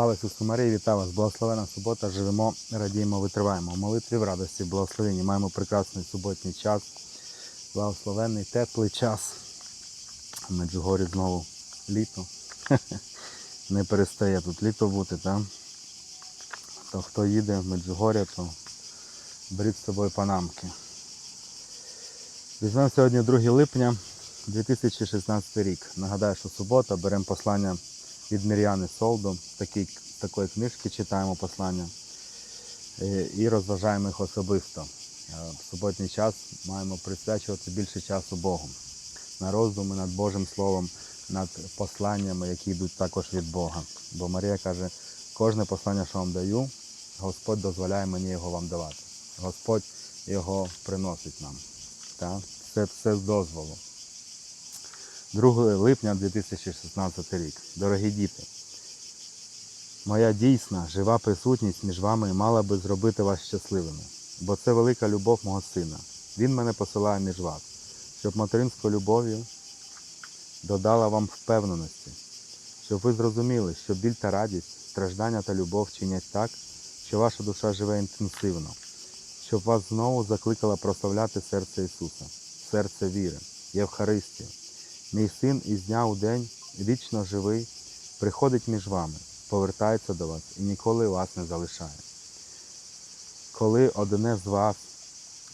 Слава Ісусу Марії, вітаю вас! Благословена субота, живемо, радіємо, витриваємо. В молитві в радості, в благословенні. Маємо прекрасний суботній час, благословенний, теплий час. Меджугорі знову літо. Не перестає тут літо бути, так? То хто їде в Меджугор'я, то беріть з собою панамки. Візьмемо сьогодні 2 липня 2016 рік. Нагадаю, що субота, беремо послання від Мір'яни Солдо. Такі, такої книжки читаємо послання е, і розважаємо їх особисто. Е, В суботній час маємо присвячувати більше часу Богу. На роздуми над Божим Словом, над посланнями, які йдуть також від Бога. Бо Марія каже, кожне послання, що вам даю, Господь дозволяє мені його вам давати. Господь його приносить нам. Так? Це все з дозволу. 2 липня 2016 рік. Дорогі діти, моя дійсна, жива присутність між вами мала би зробити вас щасливими, бо це велика любов мого сина. Він мене посилає між вас, щоб материнською любов'ю додала вам впевненості, щоб ви зрозуміли, що біль та радість, страждання та любов чинять так, що ваша душа живе інтенсивно, щоб вас знову закликала прославляти серце Ісуса, серце віри, Євхаристію. Мій син із дня у день вічно живий, приходить між вами, повертається до вас і ніколи вас не залишає. Коли одне з вас,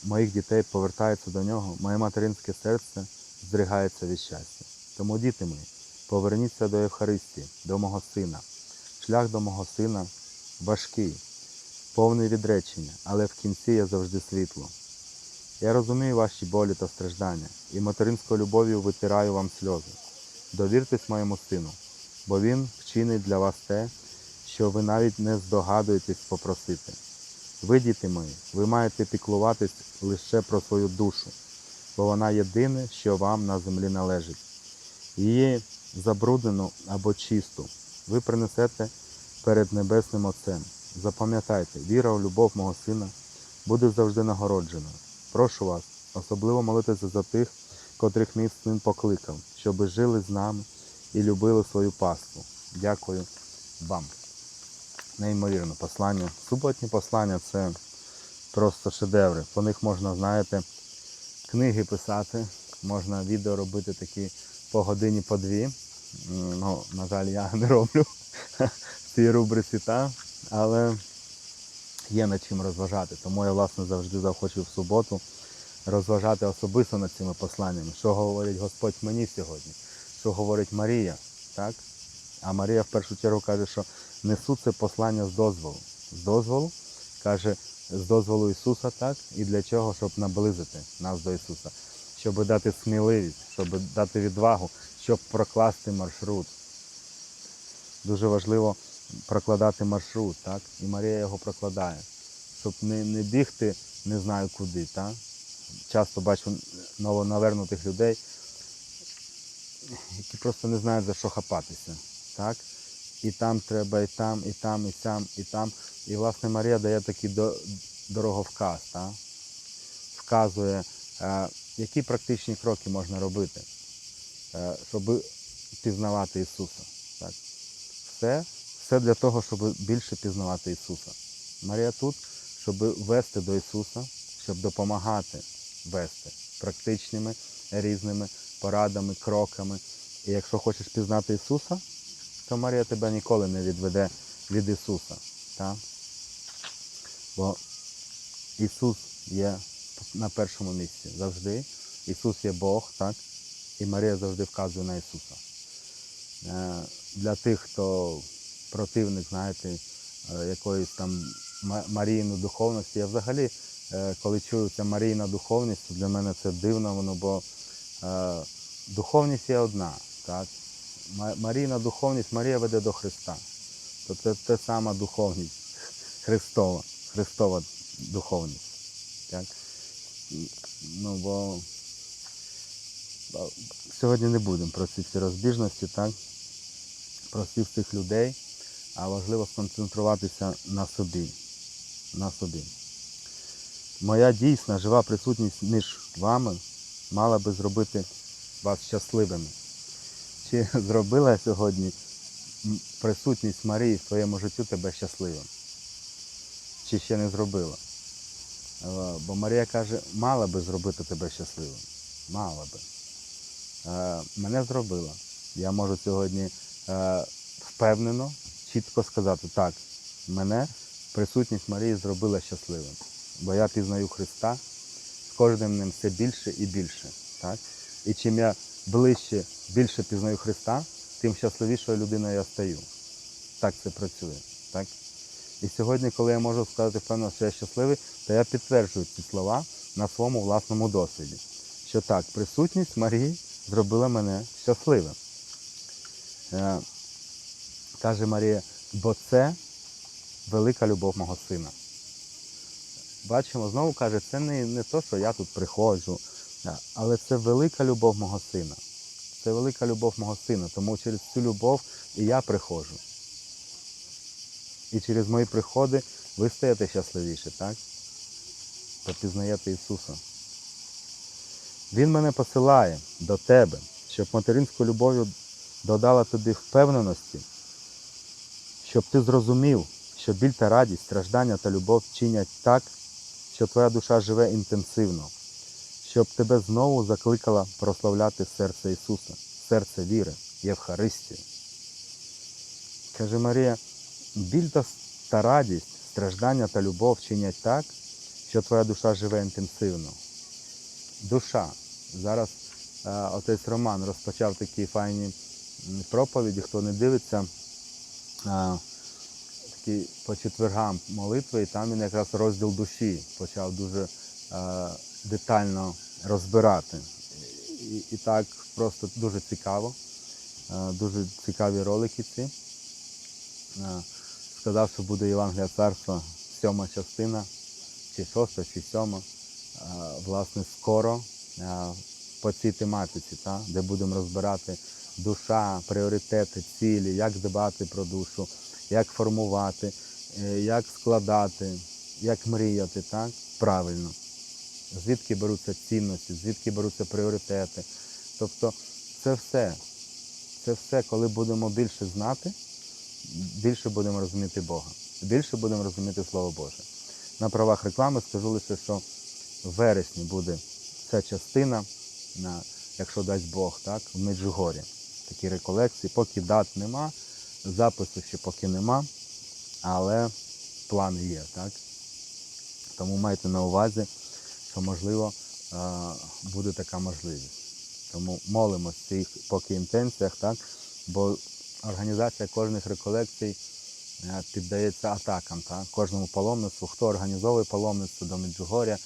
моїх дітей, повертається до нього, моє материнське серце здригається від щастя. Тому, діти мої, поверніться до Євхаристії, до мого сина. Шлях до мого сина важкий, повний відречення, але в кінці є завжди світло. Я розумію ваші болі та страждання, і материнською любов'ю витираю вам сльози. Довіртесь моєму сину, бо він вчинить для вас те, що ви навіть не здогадуєтесь попросити. Ви, діти мої, ви маєте піклуватись лише про свою душу, бо вона єдине, що вам на землі належить. Її забруднену або чисту ви принесете перед Небесним Отцем. Запам'ятайте, віра в любов мого сина буде завжди нагородженою. Прошу вас, особливо молитися за тих, котрих мій син покликав, щоби жили з нами і любили свою паству. Дякую вам. Неймовірне послання. Суботні послання це просто шедеври. По них можна, знаєте, книги писати, можна відео робити такі по годині, по дві. Ну, на жаль, я не роблю в цій рубриці, та, але є над чим розважати. Тому я, власне, завжди захочу в суботу розважати особисто над цими посланнями, що говорить Господь мені сьогодні, що говорить Марія. Так? А Марія в першу чергу каже, що несу це послання з дозволу. З дозволу, каже, з дозволу Ісуса, так? І для чого? Щоб наблизити нас до Ісуса, щоб дати сміливість, щоб дати відвагу, щоб прокласти маршрут. Дуже важливо прокладати маршрут, так? І Марія його прокладає, щоб не, не бігти не знаю куди. Так? Часто бачу новонавернутих людей, які просто не знають за що хапатися. Так? І там треба, і там, і там, і там, і там. І власне Марія дає такий до, дороговказ, так? вказує, е, які практичні кроки можна робити, е, щоб пізнавати Ісуса. Так? Все, все для того, щоб більше пізнавати Ісуса. Марія тут, щоб вести до Ісуса, щоб допомагати вести практичними різними порадами, кроками. І якщо хочеш пізнати Ісуса, то Марія тебе ніколи не відведе від Ісуса. Так? Бо Ісус є на першому місці завжди. Ісус є Бог, так? І Марія завжди вказує на Ісуса. Е, Для тих, хто противник, знаєте, е, якоїсь там ма- Марійної духовності, я взагалі, е, коли чую це Марійна духовність, для мене це дивно, воно, бо е, духовність є одна. Так? Ма- Марійна духовність, Марія веде до Христа. То це те сама духовність Христова, Христова духовність. Так? Ну, бо сьогодні не будемо про ці всі розбіжності, так? про всіх цих людей, а важливо сконцентруватися на собі. На собі. Моя дійсна жива присутність між вами мала би зробити вас щасливими. Чи зробила сьогодні присутність Марії в твоєму житті тебе щасливим? Чи ще не зробила? Е, Бо Марія каже, мала би зробити тебе щасливим. Мала би. Е, Мене зробила. Я можу сьогодні е, впевнено, чітко сказати, так, мене присутність Марії зробила щасливим. Бо я пізнаю Христа з кожним днем все більше і більше. Так? І чим я ближче, більше пізнаю Христа, тим щасливішою людиною я стаю. Так це працює. Так? І сьогодні, коли я можу сказати впевнено, що я щасливий, то я підтверджую ці слова на своєму власному досвіді. Що так, присутність Марії зробила мене щасливим. Каже Марія, бо це велика любов мого сина. Бачимо, знову каже, це не, не то, що я тут приходжу, але це велика любов мого сина. Це велика любов мого сина, тому через цю любов і я приходжу. І через мої приходи ви стаєте щасливіше, так? Та пізнаєте Ісуса. Він мене посилає до тебе, щоб материнську любов'ю додала тобі впевненості, щоб ти зрозумів, що біль та радість, страждання та любов чинять так, що твоя душа живе інтенсивно, щоб тебе знову закликала прославляти серце Ісуса, серце віри, Євхаристію. Каже Марія, біль та, радість, страждання та любов чинять так, що твоя душа живе інтенсивно. Душа. Зараз е, отець Роман розпочав такі файні проповіді, хто не дивиться, е, такі по четвергам молитви, і там він якраз розділ душі почав дуже е, детально розбирати. І, і так просто дуже цікаво, е, дуже цікаві ролики ці. Е, Сказав, що буде Євангелія царства, сьома частина, чи шоста, чи сьома. Е, Власне, скоро е, по цій тематиці, та, де будемо розбирати душа, пріоритети, цілі, як дбати про душу, як формувати, е, як складати, як мріяти, так? правильно. Звідки беруться цінності, звідки беруться пріоритети. Тобто це все, це все, коли будемо більше знати, більше будемо розуміти Бога, більше будемо розуміти Слово Боже. На правах реклами скажу лише, що в вересні буде ця частина, на, якщо дасть Бог, так, в Меджугорі. Такі реколекції, поки дат нема, запису ще поки нема, але плани є, так? Тому майте на увазі, що можливо е, буде така можливість. Тому молимось в цих поки інтенціях, так? бо організація кожних реколекцій е, піддається атакам. Так? Кожному паломництву, хто організовує паломництво до Меджугоря,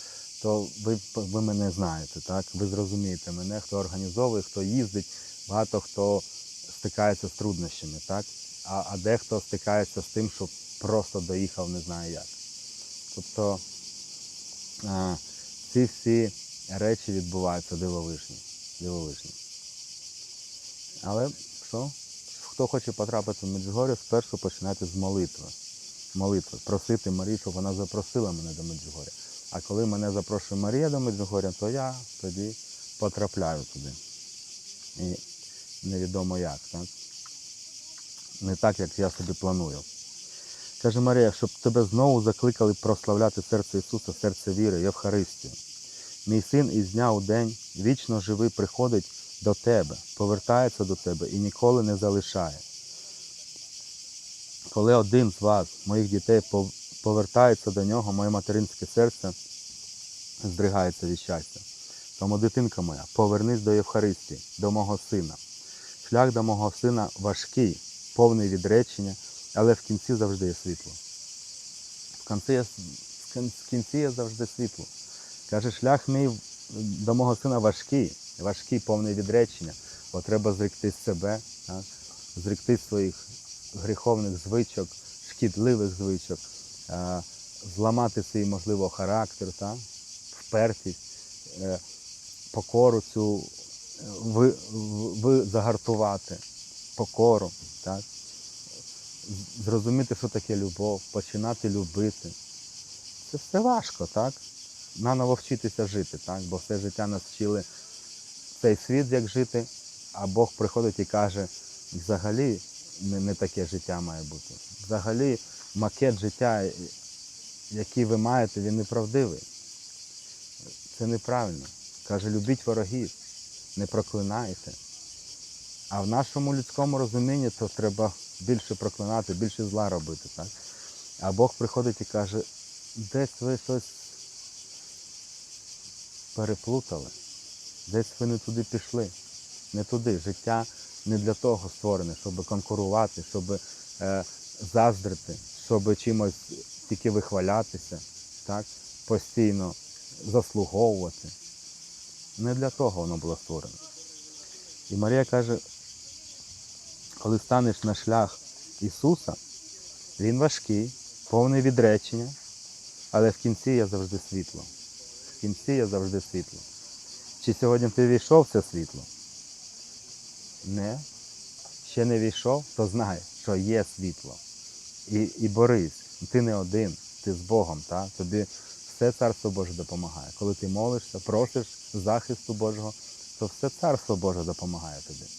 то ви, ви мене знаєте, так? ви зрозумієте мене, хто організовує, хто їздить, багато хто стикається з труднощами, так? а, а дехто стикається з тим, що просто доїхав не знає як. Тобто а, ці всі речі відбуваються дивовижні. дивовижні. Але що? Хто хоче потрапити в Меджугор'я, спершу починайте з молитви. Молитви. Просити Марію, щоб вона запросила мене до Меджугор'я. А коли мене запрошує Марія до Меджугор'я, то я тоді потрапляю туди. І невідомо як, так? Не так, як я собі планую. Каже Марія, щоб тебе знову закликали прославляти серце Ісуса, серце віри, Євхаристію. Мій син із дня у день вічно живий приходить до тебе, повертається до тебе і ніколи не залишає. Коли один з вас, моїх дітей, повертається до нього, моє материнське серце здригається від щастя. Тому, дитинка моя, повернись до Євхаристії, до мого сина. Шлях до мого сина важкий, повний відречення, але в кінці завжди є світло. В кінці є, в кінці є завжди світло. Каже, шлях мій до мого сина важкий, важкий, повний відречення, бо треба зректи себе, так? зректи своїх гріховних звичок, шкідливих звичок, зламати свій, можливо, характер, так? впертість, е, покору цю ви, ви загартувати, покору, так? Зрозуміти, що таке любов, починати любити. Це все важко, так? Наново вчитися жити, так? Бо все життя нас вчили цей світ, як жити, а Бог приходить і каже, взагалі не, не таке життя має бути. Взагалі, макет життя, який ви маєте, він неправдивий. Це неправильно. Каже, любіть ворогів, не проклинайте. А в нашому людському розумінні то треба більше проклинати, більше зла робити. Так? А Бог приходить і каже, десь ви щось переплутали, десь ви не туди пішли, не туди. Життя не для того створене, щоб конкурувати, щоб е, заздрити, щоб чимось тільки вихвалятися, так? постійно заслуговувати. Не для того воно було створено. І Марія каже, коли станеш на шлях Ісуса, він важкий, повний відречення, але в кінці я завжди світло. В кінці я завжди світло. Чи сьогодні ти війшов в це світло? Не. Ще не війшов, то знай, що є світло. І, і борись. Ти не один, ти з Богом. Та? Тобі все Царство Боже допомагає. Коли ти молишся, просиш захисту Божого, то все Царство Боже допомагає тобі.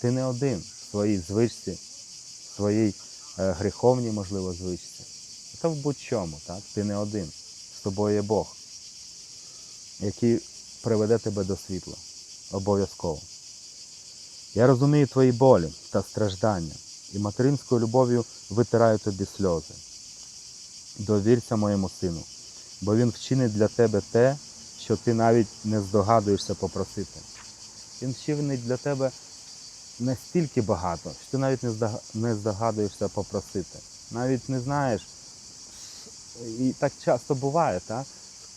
Ти не один в своїй звичці, в своїй е, гріховній, можливо, звичці. Та в будь-чому, так? Ти не один. З тобою є Бог, який приведе тебе до світла. Обов'язково. Я розумію твої болі та страждання, і материнською любов'ю витираю тобі сльози. Довірся моєму сину, бо він вчинить для тебе те, що ти навіть не здогадуєшся попросити. Він вчинить для тебе настільки багато, що ти навіть не здогадуєшся попросити. Навіть не знаєш. І так часто буває, так?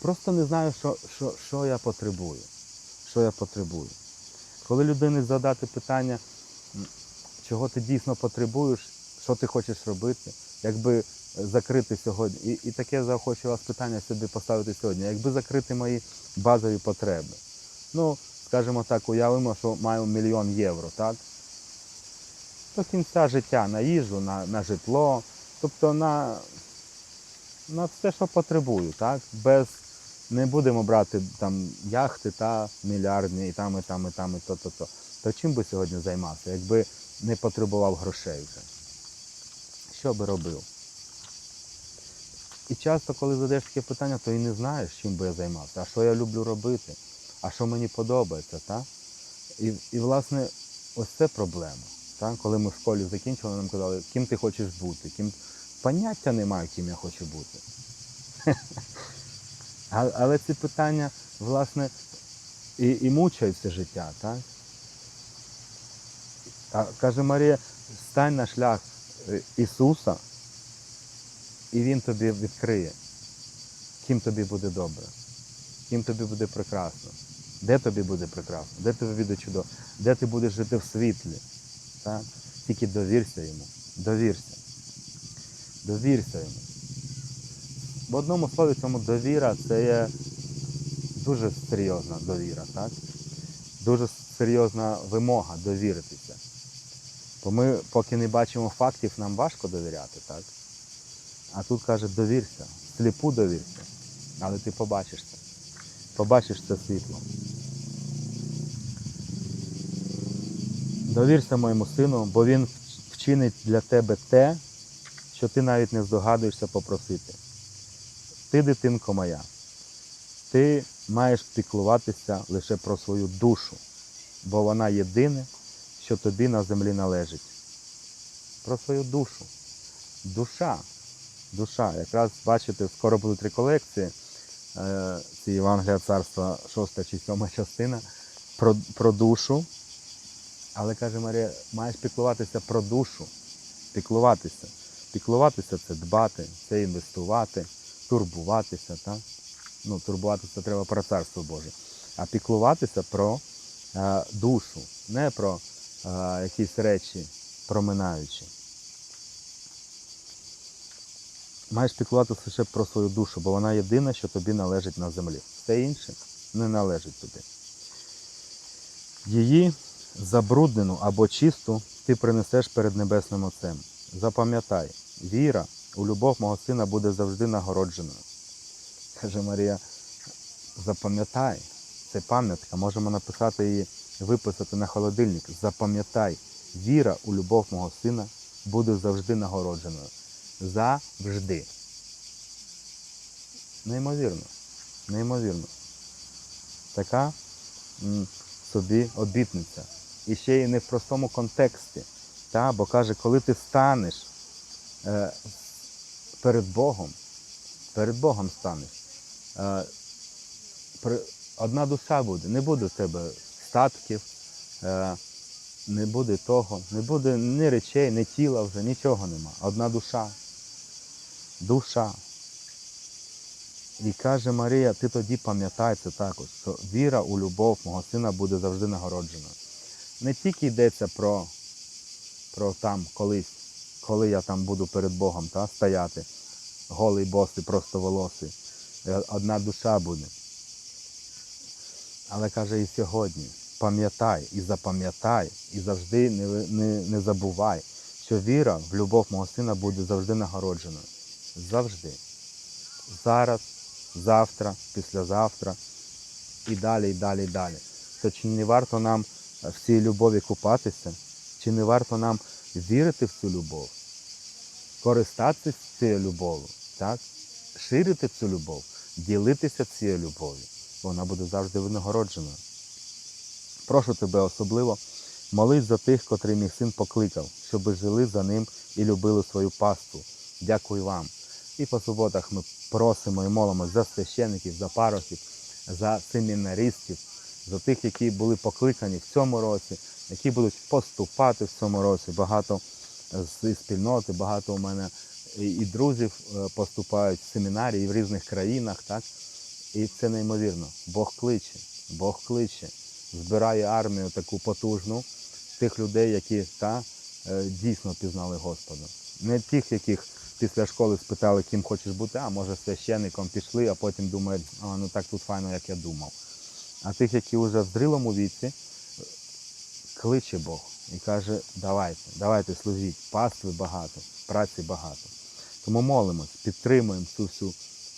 Просто не знаю, що, що, що я потребую. Що я потребую. Коли людині задати питання, чого ти дійсно потребуєш, що ти хочеш робити, якби закрити сьогодні, і, і таке захочу вас питання собі поставити сьогодні, якби закрити мої базові потреби. Ну, скажімо так, уявимо, що маю мільйон євро, так? До кінця життя на їжу, на, на житло, тобто на, на все, що потребую, так? Без не будемо брати там яхти та мільярдні і там, і там, і там, і то, то, то. То чим би сьогодні займався, якби не потребував грошей вже? Що би робив? І часто, коли задаєш таке питання, то і не знаєш, чим би я займався, а що я люблю робити, а що мені подобається, так? І, і власне, ось це проблема. Так? Коли ми в школі закінчили, нам казали, ким ти хочеш бути, ким поняття немає, ким я хочу бути. Але ці питання, власне, і, і мучають все життя, так? А каже Марія, стань на шлях е, Ісуса, і Він тобі відкриє, ким тобі буде добре, ким тобі буде прекрасно, де тобі буде прекрасно, де тобі буде чудово, де ти будеш жити в світлі. Так? Тільки довірся йому, довірся. Довірся йому. В одному слові цьому довіра це є дуже серйозна довіра, так? Дуже серйозна вимога довіритися. Бо ми, поки не бачимо фактів, нам важко довіряти, так? А тут каже, довірся, сліпу довірся. Але ти побачиш це. Побачиш це світло. Довірся моєму сину, бо він вчинить для тебе те, що ти навіть не здогадуєшся попросити. Ти, дитинко моя, ти маєш піклуватися лише про свою душу, бо вона єдине, що тобі на землі належить. Про свою душу. Душа. Душа. Якраз бачите, скоро будуть реколекції. е, Ці Євангелія царства 6 чи 7 частина про, про душу. Але каже Марія, маєш піклуватися про душу. Піклуватися. Піклуватися це дбати, це інвестувати, турбуватися. Так? Ну, турбуватися треба про царство Боже. А піклуватися про е, душу, не про е, якісь речі проминаючі. Маєш піклуватися лише про свою душу, бо вона єдина, що тобі належить на землі. Все інше не належить тобі. Її забруднену або чисту ти принесеш перед Небесним Отцем. Запам'ятай, віра у любов мого сина буде завжди нагородженою. Каже Марія, запам'ятай, це пам'ятка, можемо написати її, виписати на холодильник. Запам'ятай, віра у любов мого сина буде завжди нагородженою. Завжди. Неймовірно. Неймовірно. Така собі обітниця. І ще й не в простому контексті. Та? Бо каже, коли ти станеш е, перед Богом, перед Богом станеш, е, одна душа буде, не буде в тебе статків, е, не буде того, не буде ні речей, ні тіла вже, нічого нема. Одна душа. Душа. І каже Марія, ти тоді пам'ятай це також, що віра у любов мого сина буде завжди нагороджена. Не тільки йдеться про, про там колись, коли я там буду перед Богом та, стояти, голий босий, просто волосий. Е, Одна душа буде. Але каже і сьогодні, пам'ятай і запам'ятай, і завжди не, не, не забувай, що віра в любов мого сина буде завжди нагородженою. Завжди. Зараз, завтра, післязавтра і далі, і далі, і далі. То чи не варто нам е, в цій любові купатися? Чи не варто нам вірити в цю любов, користатися цією любов'ю, так? ширити цю любов, ділитися цією любов'ю, бо вона буде завжди винагородженою. Прошу тебе особливо, молись за тих, котрий мій син покликав, щоби жили за ним і любили свою паству. Дякую вам. І по суботах ми просимо і молимося за священиків, за парохів, за семінаристів, за тих, які були покликані в цьому році, які будуть поступати в цьому році. Багато з спільноти, багато у мене і і друзів е, поступають в семінарії в різних країнах, так? І це неймовірно. Бог кличе, Бог кличе, збирає армію таку потужну тих людей, які та, е, дійсно пізнали Господа. Не тих, яких після школи спитали, ким хочеш бути, а може священником пішли, а потім думають, а ну так тут файно, як я думав. А тих, які вже в зрілому віці, е, кличе Бог і каже, давайте, давайте служіть, пастви багато, праці багато. Тому молимось, підтримуємо цю всю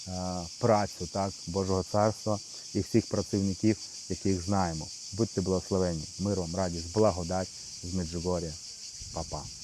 е, працю так, Божого царства і всіх працівників, яких знаємо. Будьте благословені, мир вам, радість, благодать з Меджугор'я. Па-па.